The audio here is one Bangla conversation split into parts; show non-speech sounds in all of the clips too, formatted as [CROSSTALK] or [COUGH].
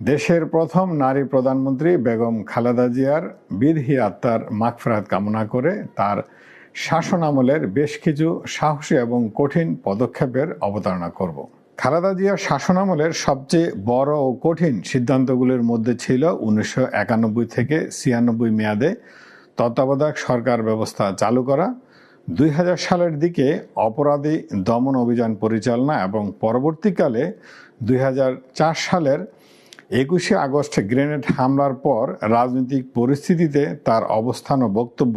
দেশের প্রথম নারী প্রধানমন্ত্রী বেগম খালেদা জিয়ার বিধি আত্মার মাগফেরাত কামনা করে তার শাসন আমলের বেশ কিছু সাহসী এবং কঠিন পদক্ষেপের অবতারণা করব। খালেদা জিয়ার শাসনামলের সবচেয়ে বড় ও কঠিন সিদ্ধান্তগুলির মধ্যে ছিল উনিশশো একানব্বই থেকে ছিয়ানব্বই মেয়াদে তত্ত্বাবধায়ক সরকার ব্যবস্থা চালু করা, দুই হাজার সালের দিকে অপরাধী দমন অভিযান পরিচালনা এবং পরবর্তীকালে দুই হাজার চার সালের একুশে আগস্ট গ্রেনেড হামলার পর রাজনৈতিক পরিস্থিতিতে তার অবস্থান ও বক্তব্য,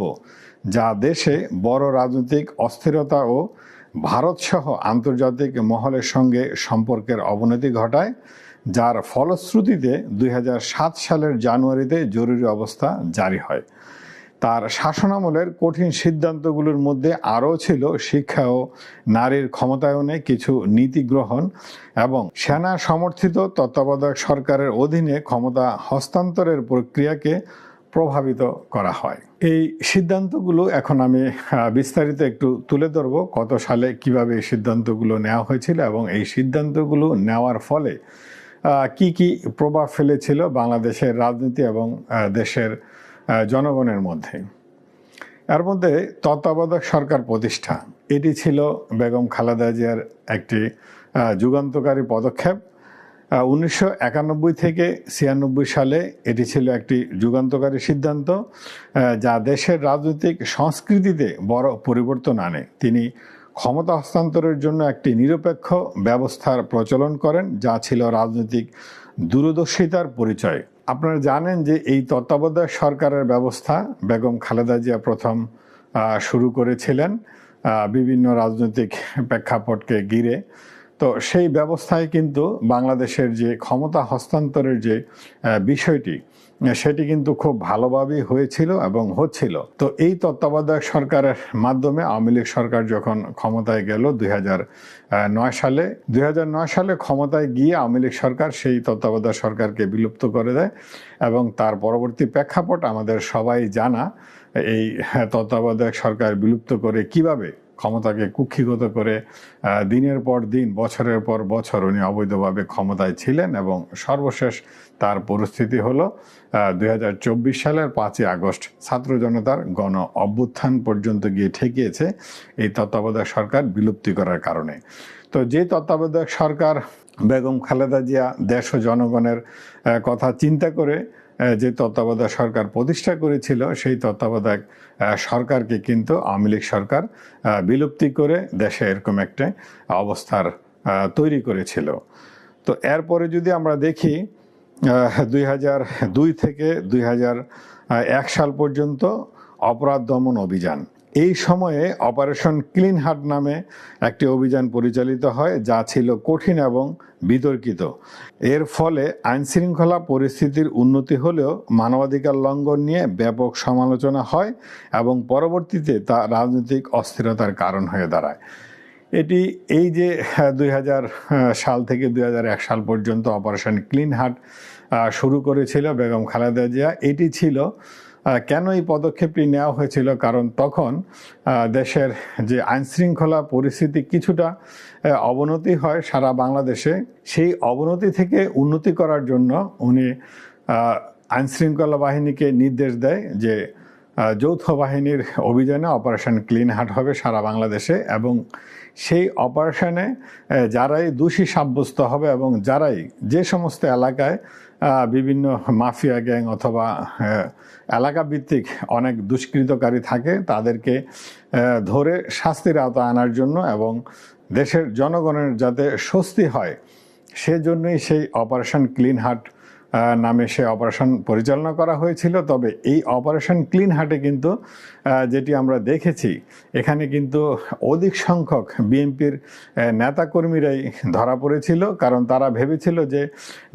যা দেশে বড় রাজনৈতিক অস্থিরতা ও ভারতসহ আন্তর্জাতিক মহলের সঙ্গে সম্পর্কের অবনতি ঘটায়, যার ফলশ্রুতিতে দুই হাজার সাত সালের জানুয়ারিতে জরুরি অবস্থা জারি হয়। তার শাসনামলের কঠিন সিদ্ধান্তগুলোর মধ্যে আরও ছিল শিক্ষা ও নারীর ক্ষমতায়নে কিছু নীতি গ্রহণ এবং সেনা সমর্থিত তত্ত্বাবধায়ক সরকারের অধীনে ক্ষমতা হস্তান্তরের প্রক্রিয়াকে প্রভাবিত করা হয়। এই সিদ্ধান্তগুলো এখন আমি বিস্তারিত একটু তুলে ধরবো কত সালে কীভাবে এই সিদ্ধান্তগুলো নেওয়া হয়েছিল এবং এই সিদ্ধান্তগুলো নেওয়ার ফলে কি কি প্রভাব ফেলেছিল বাংলাদেশের রাজনীতি এবং দেশের জনগণের মধ্যে। এর মধ্যে তত্ত্বাবধায়ক সরকার প্রতিষ্ঠা, এটি ছিল বেগম খালেদা জিয়ার একটি যুগান্তকারী পদক্ষেপ। উনিশশো একানব্বই থেকে ছিয়ানব্বই সালে এটি ছিল একটি যুগান্তকারী সিদ্ধান্ত যা দেশের রাজনৈতিক সংস্কৃতিতে বড় পরিবর্তন আনে। তিনি ক্ষমতা হস্তান্তরের জন্য একটি নিরপেক্ষ ব্যবস্থার প্রচলন করেন, যা ছিল রাজনৈতিক দূরদর্শিতার পরিচয়। আপনারা জানেন যে এই তত্ত্বাবধায়ক সরকারের ব্যবস্থা, বেগম খালেদা জিয়া প্রথম শুরু করেছিলেন বিভিন্ন রাজনৈতিক প্রেক্ষাপটকে ঘিরে। তো সেই ব্যবস্থায় কিন্তু বাংলাদেশের যে ক্ষমতা হস্তান্তরের যে বিষয়টি, সেটি কিন্তু খুব ভালোভাবেই হয়েছিল এবং হচ্ছিল। তো এই তত্ত্বাবধায়ক সরকারের মাধ্যমে আওয়ামী লীগ সরকার যখন ক্ষমতায় গেল দুই নয় সালে, দুই হাজার নয় সালে ক্ষমতায় গিয়ে আওয়ামী লীগ সরকার সেই তত্ত্বাবধায়ক সরকারকে বিলুপ্ত করে দেয় এবং তার পরবর্তী প্রেক্ষাপট আমাদের সবাই জানা, এই তত্ত্বাবধায়ক সরকার বিলুপ্ত করে কীভাবে ক্ষমতাকে কুক্ষিগত করে দিনের পর দিন, বছরের পর বছর উনি অবৈধভাবে ক্ষমতায় ছিলেন এবং সর্বশেষ তার পরিস্থিতি হলো দুই সালের পাঁচই আগস্ট ছাত্র জনতার গণ অভ্যুত্থান পর্যন্ত গিয়ে ঠেকিয়েছে এই তত্ত্বাবধায়ক সরকার বিলুপ্তি করার কারণে। তো যে তত্ত্বাবধায়ক সরকার, বেগম খালেদা জিয়া, দেশ ও জনগণের কথা চিন্তা করে যে তত্ত্বাবধায়ক সরকার প্রতিষ্ঠা করেছিল, সেই তত্ত্বাবধায়ক সরকারকে কিন্তু আওয়ামী লীগ সরকার বিলুপ্তি করে দেশে এরকম একটা অবস্থার তৈরি করেছিল। তো এরপরে যদি আমরা দেখি দুই হাজার দুই থেকে দুই হাজার এক সাল পর্যন্ত অপরাধ দমন অভিযান এই সময়ে অপারেশন ক্লিন হার্ট নামে একটি অভিযান পরিচালিত হয়, যা ছিল কঠিন এবং বিতর্কিত। এর ফলে আইনশৃঙ্খলা পরিস্থিতির উন্নতি হলেও মানবাধিকার লঙ্ঘন নিয়ে ব্যাপক সমালোচনা হয় এবং পরবর্তীতে তা রাজনৈতিক অস্থিরতার কারণ হয়ে দাঁড়ায়। এটি এই যে দুই হাজার সাল থেকে দুই হাজার এক সাল পর্যন্ত অপারেশন ক্লিন হার্ট শুরু করেছিল বেগম খালেদা জিয়া। এটি ছিল কেন এই পদক্ষেপটি নেওয়া হয়েছিল? কারণ তখন দেশের যে আইনশৃঙ্খলা পরিস্থিতি কিছুটা অবনতি হয় সারা বাংলাদেশে। সেই অবনতি থেকে উন্নতি করার জন্য উনি আইনশৃঙ্খলা বাহিনীকে নির্দেশ দেয় যে যৌথ বাহিনীর অভিযানে অপারেশন ক্লিন হাট হবে সারা বাংলাদেশে এবং সেই অপারেশনে যারাই দোষী সাব্যস্ত হবে এবং যারাই যে সমস্ত এলাকায় বিভিন্ন মাফিয়া গ্যাং অথবা এলাকা ভিত্তিক অনেক দুষ্কৃতকারী থাকে, তাদেরকে ধরে শাস্তির আওতা আনার জন্য এবং দেশের জনগণের যাতে স্বস্তি হয়, সেজন্যই সেই অপারেশন ক্লিন হার্ট নামে সে অপারেশন পরিচালনা করা হয়েছিল। তবে এই অপারেশন ক্লিন হার্টে কিন্তু যেটি আমরা দেখেছি, এখানে কিন্তু অধিক সংখ্যক বিএনপির নেতাকর্মীরাই ধরা পড়েছিল। কারণ তারা ভেবেছিল যে,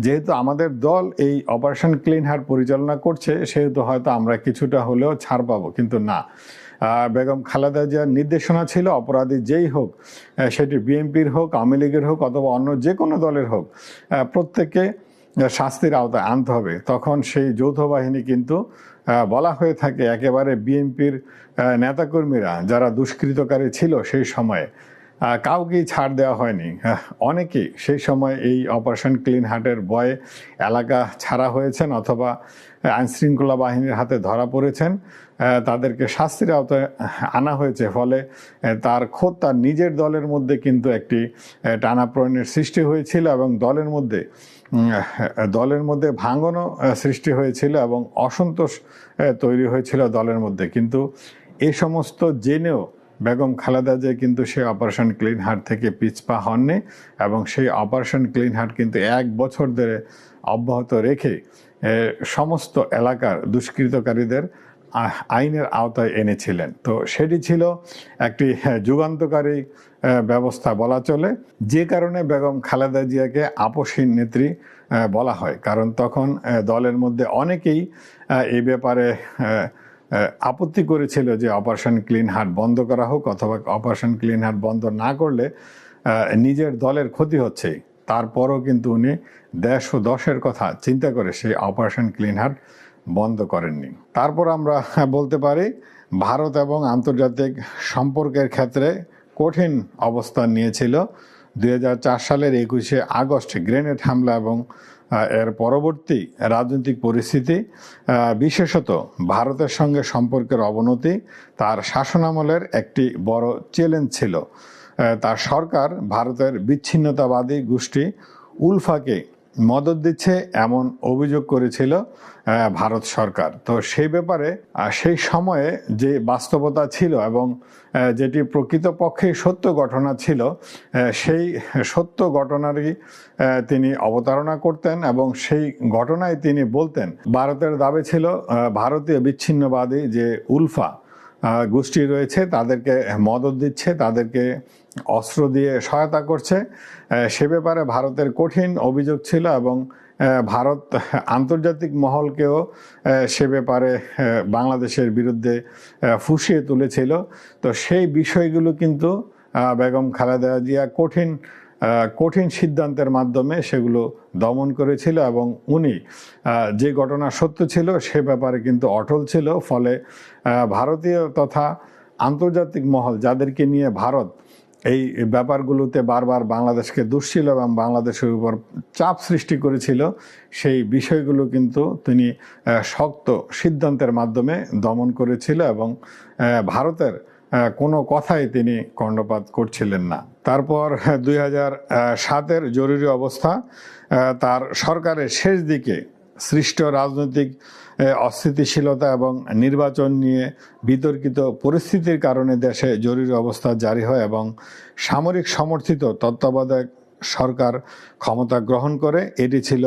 যেহেতু আমাদের দল এই অপারেশন ক্লিন হার্ট পরিচালনা করছে, সেহেতু হয়তো আমরা কিছুটা হলেও ছাড় পাবো। কিন্তু না। বেগম খালেদা জিয়ার নির্দেশনা ছিল, অপরাধী যেই হোক সেটি বিএনপির হোক, আওয়ামী লীগের হোক, অথবা অন্য যে কোনো দলের হোক প্রত্যেককে শাস্তির আওতায় আনতে হবে। তখন সেই যৌথ বাহিনী কিন্তু বলা হয়ে থাকে একেবারে বিএনপির নেতাকর্মীরা, যারা দুষ্কৃতকারী ছিল সেই সময়ে কাউকেই ছাড় দেওয়া হয়নি। অনেকেই সেই সময় এই অপারেশন ক্লিন হার্টের ভয়ে এলাকা ছাড়া হয়েছেন অথবা আইনশৃঙ্খলা বাহিনীর হাতে ধরা পড়েছেন। তাদেরকে শাস্তির আওতায় আনা হয়েছে। ফলে তার খোদ তার নিজের দলের মধ্যে কিন্তু একটি টানাপ্রয়ণের সৃষ্টি হয়েছিল এবং দলের মধ্যে দলের মধ্যে ভাঙনও সৃষ্টি হয়েছিল এবং অসন্তোষ তৈরি হয়েছিল দলের মধ্যে। কিন্তু এই সমস্ত জেনেও বেগম খালেদা যে কিন্তু সেই অপারেশন ক্লিন হার্ট থেকে পিছপা হননি এবং সেই অপারেশন ক্লিন হার্ট কিন্তু এক বছর ধরে অব্যাহত রেখে সমস্ত এলাকার দুষ্কৃতকারীদের আইনের আওতায় এনেছিলেন। তো সেটি ছিল একটি হ্যাঁ, যুগান্তকারী ব্যবস্থা বলা চলে। যে কারণে বেগম খালেদা জিয়াকে আপসহীন নেত্রী বলা হয়। কারণ তখন দলের মধ্যে অনেকেই এই ব্যাপারে আপত্তি করেছিল যে অপারেশন ক্লিন হার্ট বন্ধ করা হোক অথবা অপারেশন ক্লিন হার্ট বন্ধ না করলে নিজের দলের ক্ষতি হচ্ছে। তারপরও কিন্তু উনি দেশ ও দশের কথা চিন্তা করে সেই অপারেশন ক্লিন হার্ট বন্ধ করেননি। তারপর আমরা বলতে পারি, ভারত এবং আন্তর্জাতিক সম্পর্কের ক্ষেত্রে কঠিন অবস্থান নিয়েছিল। দু হাজার চার সালের একুশে আগস্ট গ্রেনেড হামলা এবং এর পরবর্তী রাজনৈতিক পরিস্থিতি বিশেষত ভারতের সঙ্গে সম্পর্কের অবনতি, তার শাসনামলের একটি বড় চ্যালেঞ্জ ছিল। তার সরকার ভারতের বিচ্ছিন্নতাবাদী গোষ্ঠী উলফাকে মদত দিচ্ছে, এমন অভিযোগ করেছিল ভারত সরকার। তো সেই ব্যাপারে সেই সময়ে যে বাস্তবতা ছিল এবং যেটি প্রকৃতপক্ষে সত্য ঘটনা ছিল সেই সত্য ঘটনারই তিনি অবতারণা করতেন এবং সেই ঘটনায় তিনি বলতেন, ভারতের দাবি ছিল ভারতীয় বিচ্ছিন্নবাদী যে উলফা গোষ্ঠী রয়েছে, তাদেরকে মদত দিচ্ছে, তাদেরকে অস্ত্র দিয়ে সহায়তা করছে। সে ব্যাপারে ভারতের কঠিন অভিযোগ ছিল এবং ভারত আন্তর্জাতিক মহলকেও সে ব্যাপারে বাংলাদেশের বিরুদ্ধে ফুঁসিয়ে তুলেছিল। তো সেই বিষয়গুলো কিন্তু বেগম খালেদা জিয়া কঠিন কঠিন সিদ্ধান্তের মাধ্যমে সেগুলো দমন করেছিল এবং উনি যে ঘটনা সত্য ছিল সে ব্যাপারে কিন্তু অটল ছিল। ফলে ভারতীয় তথা আন্তর্জাতিক মহল যাদেরকে নিয়ে ভারত এই ব্যাপারগুলোতে বারবার বাংলাদেশকে দুষছিল এবং বাংলাদেশের উপর চাপ সৃষ্টি করেছিল, সেই বিষয়গুলো কিন্তু তিনি শক্ত সিদ্ধান্তের মাধ্যমে দমন করেছিল এবং ভারতের কোনো কথাই তিনি কর্ণপাত করছিলেন না। তারপর [LAUGHS] দুই হাজার সাতের জরুরি অবস্থা তার সরকারের শেষ দিকে সৃষ্ট রাজনৈতিক অস্থিতিশীলতা এবং নির্বাচন নিয়ে বিতর্কিত পরিস্থিতির কারণে দেশে জরুরি অবস্থা জারি হয় এবং সামরিক সমর্থিত তত্ত্বাবধায়ক সরকার ক্ষমতা গ্রহণ করে, এটি ছিল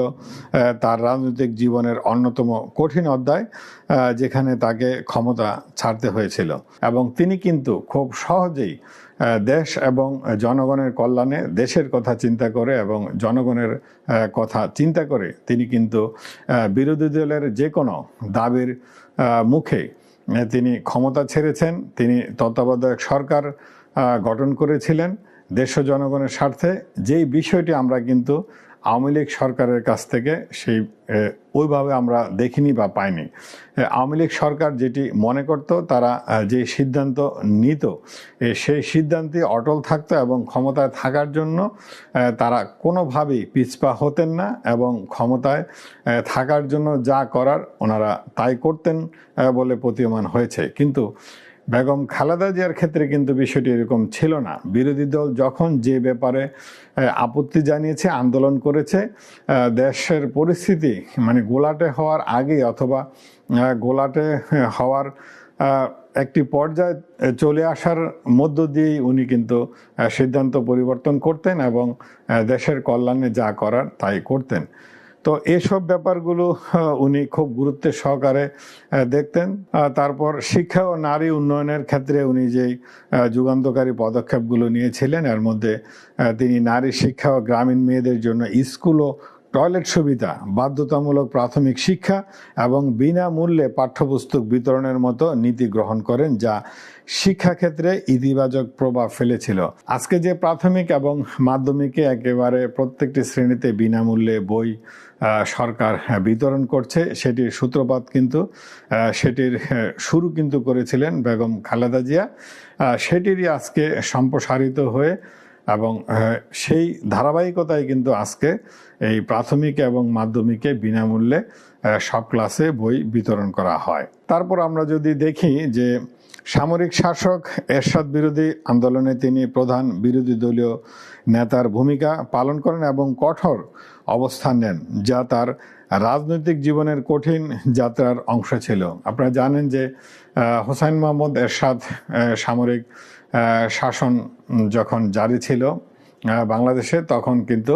তার রাজনৈতিক জীবনের অন্যতম কঠিন অধ্যায় যেখানে তাকে ক্ষমতা ছাড়তে হয়েছিল। এবং তিনি কিন্তু খুব সহজেই দেশ এবং জনগণের কল্যাণে দেশের কথা চিন্তা করে এবং জনগণের কথা চিন্তা করে তিনি কিন্তু বিরোধী দলের যে কোনো দাবির মুখে তিনি ক্ষমতা ছেড়েছেন। তিনি তত্ত্বাবধায়ক সরকার গঠন করেছিলেন। দেশ জনগণের স্বার্থে যেই বিষয়টি আমরা কিন্তু আওয়ামী লীগ সরকারের কাছ থেকে সেই ওইভাবে আমরা দেখিনি বা পাইনি। আওয়ামী লীগ সরকার যেটি মনে করত, তারা যে সিদ্ধান্ত নিত সেই সিদ্ধান্তে অটল থাকতো এবং ক্ষমতায় থাকার জন্য তারা কোনোভাবেই পিছপা হতেন না এবং ক্ষমতায় থাকার জন্য যা করার ওনারা তাই করতেন বলে প্রতীয়মান হয়েছে। কিন্তু বেগম খালেদা জিয়ার ক্ষেত্রে কিন্তু বিষয়টি এরকম ছিল না। বিরোধী দল যখন যে ব্যাপারে আপত্তি জানিয়েছে, আন্দোলন করেছে দেশের পরিস্থিতি মানে গোলাটে হওয়ার আগে অথবা গোলাটে হওয়ার একটি পর্যায়ে চলে আসার মধ্য দিয়েই উনি কিন্তু সিদ্ধান্ত পরিবর্তন করতেন এবং দেশের কল্যাণে যা করার তাই করতেন। তো এসব ব্যাপারগুলো উনি খুব গুরুত্বের সহকারে দেখতেন। তারপর শিক্ষা ও নারী উন্নয়নের ক্ষেত্রে উনি যেই যুগান্তকারী পদক্ষেপগুলো নিয়েছিলেন, এর মধ্যে তিনি নারী শিক্ষা ও গ্রামীণ মেয়েদের জন্য স্কুলও টয়লেট সুবিধা, বাধ্যতামূলক প্রাথমিক শিক্ষা এবং বিনামূল্যে পাঠ্যপুস্তক বিতরণের মতো নীতি গ্রহণ করেন যা শিক্ষাক্ষেত্রে ইতিবাচক প্রভাব ফেলেছিল। আজকে যে প্রাথমিক এবং মাধ্যমিকে একেবারে প্রত্যেকটি শ্রেণীতে বিনামূল্যে বই সরকার বিতরণ করছে, সেটির সূত্রপাত কিন্তু সেটির শুরু কিন্তু করেছিলেন বেগম খালেদা জিয়া। সেটিরই আজকে সম্প্রসারিত হয়ে এবং সেই ধারাবাহিকতায় কিন্তু আজকে এই প্রাথমিক এবং মাধ্যমিকে বিনামূল্যে সব ক্লাসে বই বিতরণ করা হয়। তারপর আমরা যদি দেখি যে সামরিক শাসক এরশাদ বিরোধী আন্দোলনে তিনি প্রধান বিরোধী দলীয় নেতার ভূমিকা পালন করেন এবং কঠোর অবস্থান নেন, যা তার রাজনৈতিক জীবনের কঠিন যাত্রার অংশ ছিল। আপনারা জানেন যে হোসাইন মোহাম্মদ এরশাদ সামরিক শাসন যখন জারি ছিল বাংলাদেশে, তখন কিন্তু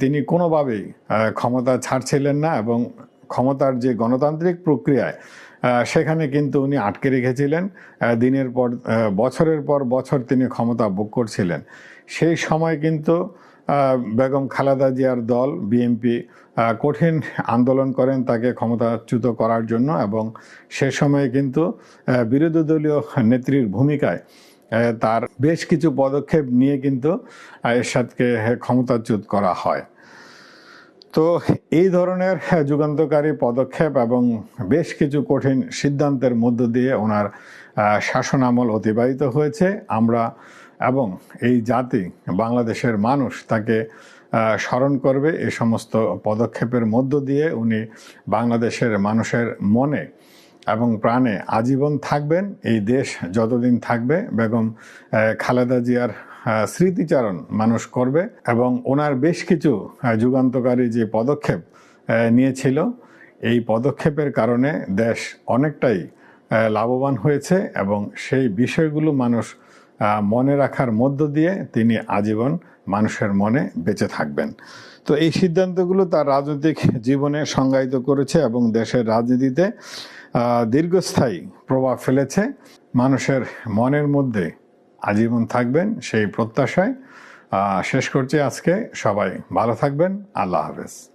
তিনি কোনোভাবেই ক্ষমতা ছাড়ছিলেন না এবং ক্ষমতার যে গণতান্ত্রিক প্রক্রিয়ায় সেখানে কিন্তু উনি আটকে রেখেছিলেন। দিনের পর বছরের পর বছর তিনি ক্ষমতা ভোগ করছিলেন। সেই সময় কিন্তু বেগম খালেদা জিয়ার দল, বিএনপি কঠিন আন্দোলন করেন তাকে ক্ষমতাচ্যুত করার জন্য এবং সে সময়ে কিন্তু বিরোধী দলীয় নেত্রীর ভূমিকায় তার বেশ কিছু পদক্ষেপ নিয়ে কিন্তু এরশাদকে ক্ষমতাচ্যুত করা হয়। তো এই ধরনের যুগান্তকারী পদক্ষেপ এবং বেশ কিছু কঠিন সিদ্ধান্তের মধ্য দিয়ে ওনার আহ, শাসনামল অতিবাহিত হয়েছে। আমরা এবং এই জাতি বাংলাদেশের মানুষ তাকে স্মরণ করবে এ সমস্ত পদক্ষেপের মধ্য দিয়ে উনি বাংলাদেশের মানুষের মনে এবং প্রাণে আজীবন থাকবেন। এই দেশ যতদিন থাকবে, বেগম খালেদা জিয়ার স্মৃতিচারণ মানুষ করবে এবং ওনার বেশ কিছু যুগান্তকারী যে পদক্ষেপ নিয়েছিল, এই পদক্ষেপের কারণে দেশ অনেকটাই লাভবান হয়েছে এবং সেই বিষয়গুলো মানুষ মনে রাখার মধ্য দিয়ে তিনি আজীবন মানুষের মনে বেঁচে থাকবেন। তো এই সিদ্ধান্তগুলো তার রাজনৈতিক জীবনে সংজ্ঞায়িত করেছে এবং দেশের রাজনীতিতে দীর্ঘস্থায়ী প্রভাব ফেলেছে। মানুষের মনের মধ্যে আজীবন থাকবেন সেই প্রত্যাশায়। শেষ করছি আজকে। সবাই ভালো থাকবেন। আল্লাহ হাফেজ।